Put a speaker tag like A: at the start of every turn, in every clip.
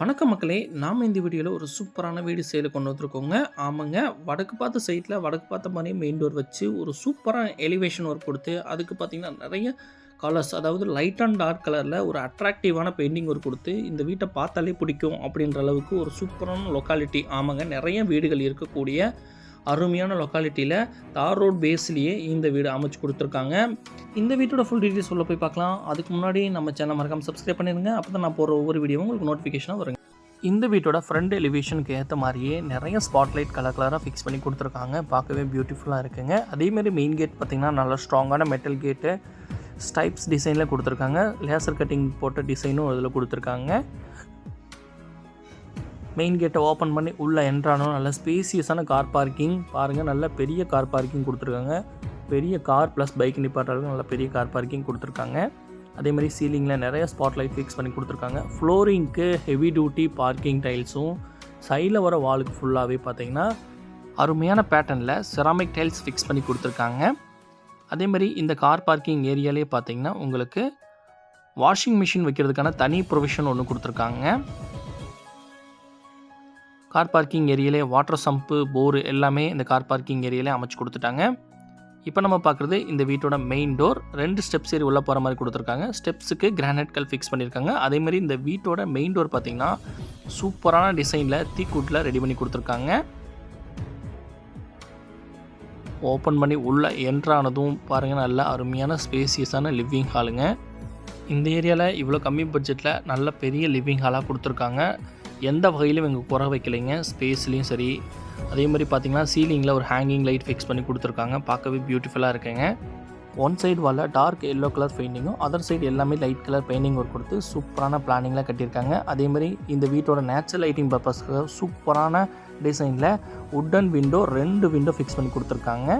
A: வணக்கம் மக்களே நாம் இந்த வீடியோவில் ஒரு சூப்பரான வீடு சேல கொண்டு வந்துருக்கோங்க. ஆமாங்க வடக்கு பார்த்த சைட்டில் வடக்கு பார்த்த மாதிரி மெயின் டோர் வச்சு ஒரு சூப்பரான எலிவேஷன் ஒர்க் கொடுத்து அதுக்கு பார்த்திங்கன்னா நிறைய கலர்ஸ் அதாவது லைட் அண்ட் டார்க் கலரில் ஒரு அட்ராக்டிவான பெயிண்டிங் ஒர்க் கொடுத்து இந்த வீட்டை பார்த்தாலே பிடிக்கும் அப்படின்ற அளவுக்கு ஒரு சூப்பரான லொக்காலிட்டி ஆமாங்க நிறைய வீடுகள் இருக்கக்கூடிய அருமையான லொக்காலிட்டியில் தார் ரோட் பேஸ்லேயே இந்த வீடு அமைச்சு கொடுத்துருக்காங்க. இந்த வீட்டோட ஃபுல் டீட்டெயில்ஸ் உள்ள போய் பார்க்கலாம். அதுக்கு முன்னாடி நம்ம சேனல் மறக்காமல் சப்ஸ்கிரைப் பண்ணிடுங்க அப்போ தான் நான் போகிற ஒவ்வொரு வீடியோவும் உங்களுக்கு நோட்டிஃபிகேஷனாக வருங்க இந்த வீட்டோட ஃப்ரண்ட் எலிவேஷனுக்கு ஏற்ற மாதிரியே நிறைய ஸ்பாட்லைட் கலர் கலராக ஃபிக்ஸ் பண்ணி கொடுத்துருக்காங்க. பார்க்கவே பியூட்டிஃபுல்லாக இருக்குங்க. அதேமாரி மெயின் கேட் பார்த்திங்கன்னா நல்ல ஸ்ட்ராங்கான மெட்டல் கேட்டு ஸ்டைப்ஸ் டிசைனில் கொடுத்துருக்காங்க. லேசர் கட்டிங் போட்ட டிசைனும் அதில் கொடுத்துருக்காங்க. மெயின் கேட்டை ஓப்பன் பண்ணி உள்ளே என்ட்ரானோ நல்ல ஸ்பேசியஸான கார் பார்க்கிங் பாருங்கள் நல்ல பெரிய கார் பார்க்கிங் கொடுத்துருக்காங்க. பெரிய கார் ப்ளஸ் பைக் நிப்பாட்டுறதுக்கு நல்ல பெரிய கார் பார்க்கிங் கொடுத்துருக்காங்க. அதே மாதிரி சீலிங்கில் நிறைய ஸ்பாட் லைட் ஃபிக்ஸ் பண்ணி கொடுத்துருக்காங்க. ஃப்ளோரிங்க்கு ஹெவி டியூட்டி பார்க்கிங் டைல்ஸும் சைடில் வர வாலுக்கு ஃபுல்லாகவே பார்த்தீங்கன்னா அருமையான பேட்டர்னில் செராமிக் டைல்ஸ் ஃபிக்ஸ் பண்ணி கொடுத்துருக்காங்க. அதே மாதிரி இந்த கார் பார்க்கிங் ஏரியாலே பார்த்தீங்கன்னா உங்களுக்கு வாஷிங் மிஷின் வைக்கிறதுக்கான தனி ப்ரொவிஷன் ஒன்று கொடுத்துருக்காங்க. கார் பார்க்கிங் ஏரியாலே வாட்டர் சம்ப்பு போரு எல்லாமே இந்த கார் பார்க்கிங் ஏரியாலே அமைச்சு கொடுத்துட்டாங்க. இப்போ நம்ம பார்க்குறது இந்த வீட்டோட மெயின் டோர் ரெண்டு ஸ்டெப்ஸ் ஏறி உள்ளே போகிற மாதிரி கொடுத்துருக்காங்க. ஸ்டெப்ஸுக்கு கிரானைட்கள் ஃபிக்ஸ் பண்ணியிருக்காங்க அதே மாதிரி இந்த வீட்டோட மெயின் டோர் பார்த்திங்கன்னா சூப்பரான டிசைனில் தீக்கூட்டில் ரெடி பண்ணி கொடுத்துருக்காங்க. ஓப்பன் பண்ணி உள்ளே என்ட்ரானதும் பாருங்கள் நல்ல அருமையான ஸ்பேசியஸான லிவிங் ஹாலுங்க இந்த ஏரியாவில் இவ்வளோ கம்மி பட்ஜெட்டில் நல்ல பெரிய லிவிங் ஹாலாக கொடுத்துருக்காங்க. எந்த வகையிலும் இவங்க குறை வைக்கலைங்க. ஸ்பேஸ்லேயும் சரி. அதே மாதிரி பார்த்தீங்கன்னா சீலிங்கில் ஒரு ஹேங்கிங் லைட் ஃபிக்ஸ் பண்ணி கொடுத்துருக்காங்க. பார்க்கவே பியூட்டிஃபுல்லாக இருக்குங்க. ஒன் சைடு வாலில் டார்க் எல்லோ கலர் பெயிண்டிங்கும் அதர் சைடு எல்லாமே லைட் கலர் பெயிண்டிங் ஒர்க் கொடுத்து சூப்பரான பிளானிங்கில் கட்டியிருக்காங்க. அதே மாதிரி இந்த வீட்டோட நேச்சுரல் லைட்டிங் பர்பஸ்க்கு சூப்பரான டிசைனில் உட்டன் விண்டோ ரெண்டு விண்டோ ஃபிக்ஸ் பண்ணி கொடுத்துருக்காங்க.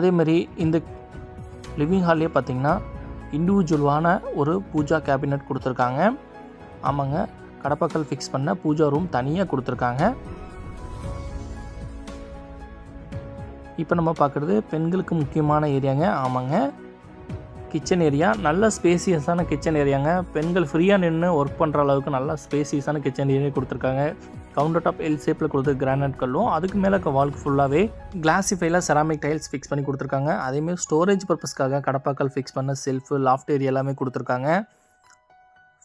A: அதே மாதிரி இந்த லிவிங் ஹால்லேயே பார்த்தீங்கன்னா இண்டிவிஜுவலான ஒரு பூஜா கேபினட் கொடுத்துருக்காங்க. ஆமாங்க. கடப்பாக்கல் ஃபிக்ஸ் பண்ண பூஜா ரூம் தனியாக கொடுத்துருக்காங்க. இப்போ நம்ம பார்க்குறது பெண்களுக்கு முக்கியமான ஏரியாங்க ஆமாங்க. கிச்சன் ஏரியா நல்ல ஸ்பேசியஸான கிச்சன் ஏரியாங்க பெண்கள் ஃப்ரீயாக நின்று ஒர்க் பண்ணுற அளவுக்கு நல்ல ஸ்பேசியஸான கிச்சன் ஏரியா கொடுத்துருக்காங்க. கவுண்டர் டாப் எல் ஷேப்பில் கொடுத்து கிரானைட் கல்லும் அதுக்கு மேலே வால்க்கு ஃபுல்லாகவே கிளாசிஃபைல செராமிக் டைல்ஸ் ஃபிக்ஸ் பண்ணி கொடுத்துருக்காங்க. அதேமாதிரி ஸ்டோரேஜ் பர்பஸ்க்காக கடப்பாக்கல் ஃபிக்ஸ் பண்ண செல்ஃபு லாஃப்ட் ஏரியா எல்லாமே கொடுத்துருக்காங்க.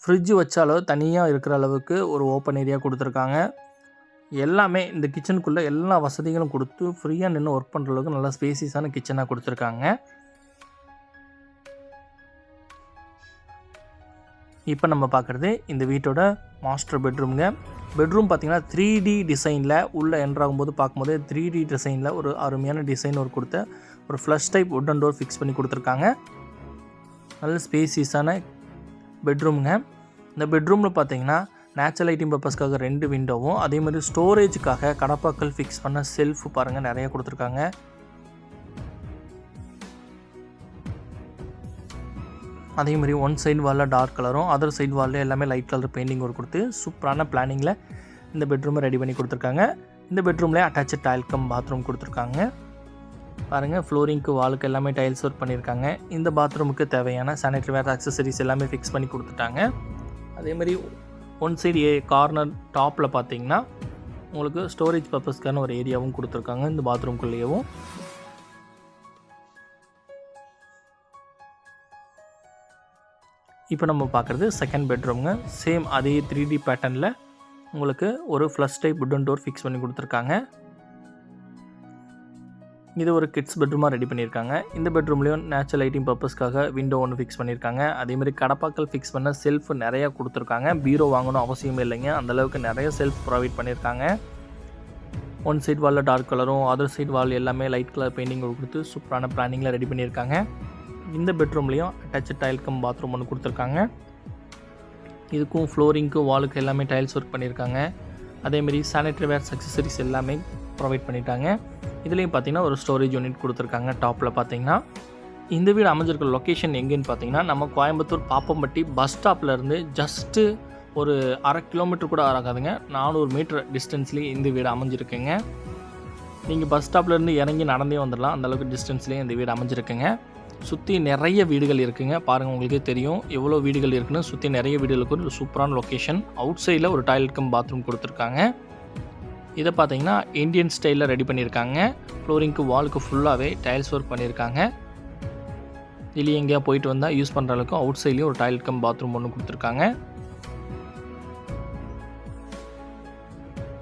A: ஃப்ரிட்ஜ் வச்சாலோ தனியாக இருக்கிற அளவுக்கு ஒரு ஓப்பன் ஏரியா கொடுத்துருக்காங்க. எல்லாமே இந்த கிச்சனுக்குள்ளே எல்லா வசதிகளும் கொடுத்து ஃப்ரீயாக நின்று ஒர்க் பண்ணுற அளவுக்கு நல்லா ஸ்பேசியஸான கிச்சனாக கொடுத்துருக்காங்க. இப்போ நம்ம பார்க்குறது இந்த வீட்டோட மாஸ்டர் பெட்ரூம்ங்க பெட்ரூம் பார்த்தீங்கன்னா த்ரீ டி டிசைனில் உள்ளே என்ட்ராகும்போது பார்க்கும்போது த்ரீ டி டிசைனில் ஒரு அருமையான டிசைன் ஒரு கொடுத்த ஒரு flush type wooden door fix பண்ணி கொடுத்துருக்காங்க. நல்ல ஸ்பேசியஸான பெட்ரூம்ங்க இந்த பெட்ரூமில் பார்த்தீங்கன்னா நேச்சுரல் லைட்டிங் பர்பஸ்க்காக ரெண்டு விண்டோவும் அதே மாதிரி ஸ்டோரேஜுக்காக கடப்பாக்கள் ஃபிக்ஸ் பண்ண செல்ஃப் பாருங்கள் நிறைய கொடுத்துருக்காங்க. அதே மாதிரி ஒன் சைடு வாலில் டார்க் கலரும் அதர் சைடு வாலில் எல்லாமே லைட் கலர் பெயிண்டிங் ஒரு கொடுத்து சூப்பரான பிளானிங்கில் இந்த பெட்ரூமை ரெடி பண்ணி கொடுத்துருக்காங்க. இந்த பெட்ரூம்லேயே அட்டாச்சு டைல் கம் பாத்ரூம் கொடுத்துருக்காங்க. பாருங்கள் ஃப்ளோரிங்க்கு வாலுக்கு எல்லாமே டைல்ஸ் ஒர்க் பண்ணியிருக்காங்க இந்த பாத்ரூமுக்கு தேவையான சானிட்டரி வேர் அக்சசரிஸ் எல்லாமே ஃபிக்ஸ் பண்ணி கொடுத்துட்டாங்க. அதே மாதிரி ஒன் சைடு ஏ கார்னர் டாப்பில் பார்த்தீங்கன்னா உங்களுக்கு ஸ்டோரேஜ் பர்பஸ்க்கான ஒரு ஏரியாவும் கொடுத்துருக்காங்க. இந்த பாத்ரூம்குள்ளேயும் இப்போ நம்ம பார்க்குறது செகண்ட் பெட்ரூம்ங்க சேம் அதே த்ரீ டி பேட்டர்னில் உங்களுக்கு ஒரு flush type wooden door fix பண்ணி கொடுத்துருக்காங்க. இது ஒரு கிட்ஸ் பெட்ரூமாக ரெடி பண்ணியிருக்காங்க. இந்த பெட்ரூம்லேயும் நேச்சுரல் லைட்டிங் பர்பஸ்க்காக விண்டோ ஒன்று ஃபிக்ஸ் பண்ணியிருக்காங்க. அதேமாதிரி கடப்பாக்கள் ஃபிக்ஸ் பண்ண செல்ஃப் நிறையா கொடுத்துருக்காங்க. பீரோ வாங்கணும் அவசியமே இல்லைங்க. அந்தளவுக்கு நிறைய செல்ஃப் ப்ரொவைட் பண்ணியிருக்காங்க. ஒன் சைட் வாலில் டார்க் கலரும் அதர் சைட் வால் எல்லாமே லைட் கலர் பெயிண்டிங் கொடுத்து சூப்பரான பிளானிங்கில் ரெடி பண்ணியிருக்காங்க. இந்த பெட்ரூம்லேயும் அட்டாச்சு டைல் கம் பாத்ரூம் ஒன்று கொடுத்துருக்காங்க. இதுக்கும் ஃப்ளோரிங்க்கு வாலுக்கு எல்லாமே டைல்ஸ் ஒர்க் பண்ணியிருக்காங்க. அதேமாரி சானிட்டரி வேர்ஸ் அக்சசரிஸ் எல்லாமே ப்ரொவைட் பண்ணிட்டாங்க. இதுலேயும் பார்த்தீங்கன்னா ஒரு ஸ்டோரேஜ் யூனிட் கொடுத்துருக்காங்க டாப்பில் பார்த்தீங்கன்னா இந்த வீடு அமைஞ்சிருக்க லொக்கேஷன் எங்கேன்னு பார்த்தீங்கன்னா நம்ம கோயம்புத்தூர் பாப்பம்பட்டி பஸ் ஸ்டாப்லேருந்து ஜஸ்ட்டு ஒரு அரை கிலோமீட்டர் கூட ஆகாதுங்க. நானூறு மீட்டர் டிஸ்டன்ஸ்லேயே இந்த வீடு அமைஞ்சிருக்குங்க. நீங்கள் பஸ் ஸ்டாப்லேருந்து இறங்கி நடந்தே வந்துடலாம் அந்தளவுக்கு டிஸ்டன்ஸ்லேயே இந்த வீடு அமைஞ்சிருக்குங்க. சுற்றி நிறைய வீடுகள் இருக்குங்க. பாருங்கள் உங்களுக்கே தெரியும். எவ்வளோ வீடுகள் இருக்குன்னு சுற்றி நிறைய வீடுகளுக்கு ஒரு சூப்பரான லொக்கேஷன் அவுட் சைடில் ஒரு டாய்லெட் கம் பாத்ரூம் கொடுத்துருக்காங்க. இதை பார்த்தீங்கன்னா இந்தியன் ஸ்டைலில் ரெடி பண்ணியிருக்காங்க. ஃப்ளோரிங்க்கு வாலுக்கு ஃபுல்லாகவே டைல்ஸ் ஒர்க் பண்ணியிருக்காங்க. வெளியே எங்கேயா போயிட்டு வந்தால் யூஸ் பண்ணுற அளவுக்கு அவுட் சைட்லேயும் ஒரு டாய்லெட் கம் பாத்ரூம் ஒன்று கொடுத்துருக்காங்க.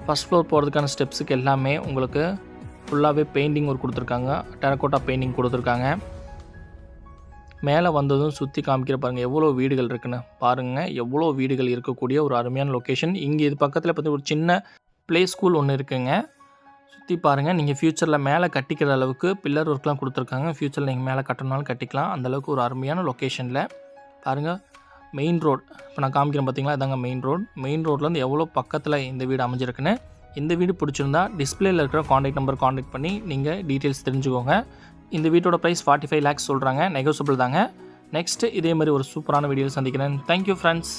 A: ஃபஸ்ட் ஃப்ளோர் போகிறதுக்கான ஸ்டெப்ஸுக்கு எல்லாமே உங்களுக்கு ஃபுல்லாகவே பெயிண்டிங் ஒர்க் கொடுத்துருக்காங்க. டெரக்கோட்டா பெயிண்டிங் கொடுத்துருக்காங்க. மேலே வந்ததும் சுற்றி காமிக்கிற பாருங்கள் எவ்வளோ வீடுகள் இருக்குன்னு. பாருங்கள் எவ்வளோ வீடுகள் இருக்கக்கூடிய ஒரு அருமையான லொக்கேஷன் இங்கே இது பக்கத்தில் பார்த்து ஒரு சின்ன ப்ளே ஸ்கூல் ஒன்று இருக்குங்க. சுற்றி பாருங்கள் நீங்கள் ஃப்யூச்சரில் மேலே கட்டிக்கிற அளவுக்கு பில்லர் ஒர்க்லாம் கொடுத்துருக்காங்க. ஃப்யூச்சரில் நீங்கள் மேலே கட்டணாலும் கட்டிக்கலாம். அந்தளவுக்கு ஒரு அருமையான லொக்கேஷனில் பாருங்கள் மெயின் ரோட் இப்போ நான் காமிக்கிறேன் பார்த்தீங்களா இதாங்க மெயின் ரோட் மெயின் ரோட்லேருந்து எவ்வளோ பக்கத்தில் இந்த வீடு அமைஞ்சிருக்குன்னு. இந்த வீடு பிடிச்சிருந்தா டிஸ்பிளேயில் இருக்கிற காண்டாக்ட் நம்பர் காண்டாக்ட் பண்ணி நீங்கள் டீட்டெயில்ஸ் தெரிஞ்சுக்கோங்க. இந்த வீட்டோட ப்ரைஸ் ஃபார்ட்டி ஃபைவ் லேக்ஸ் சொல்கிறாங்க நெகோசியபிள் தாங்க. நெக்ஸ்ட்டு இதே மாதிரி ஒரு சூப்பரான வீடியோ சந்திக்கிறேன். Thank you friends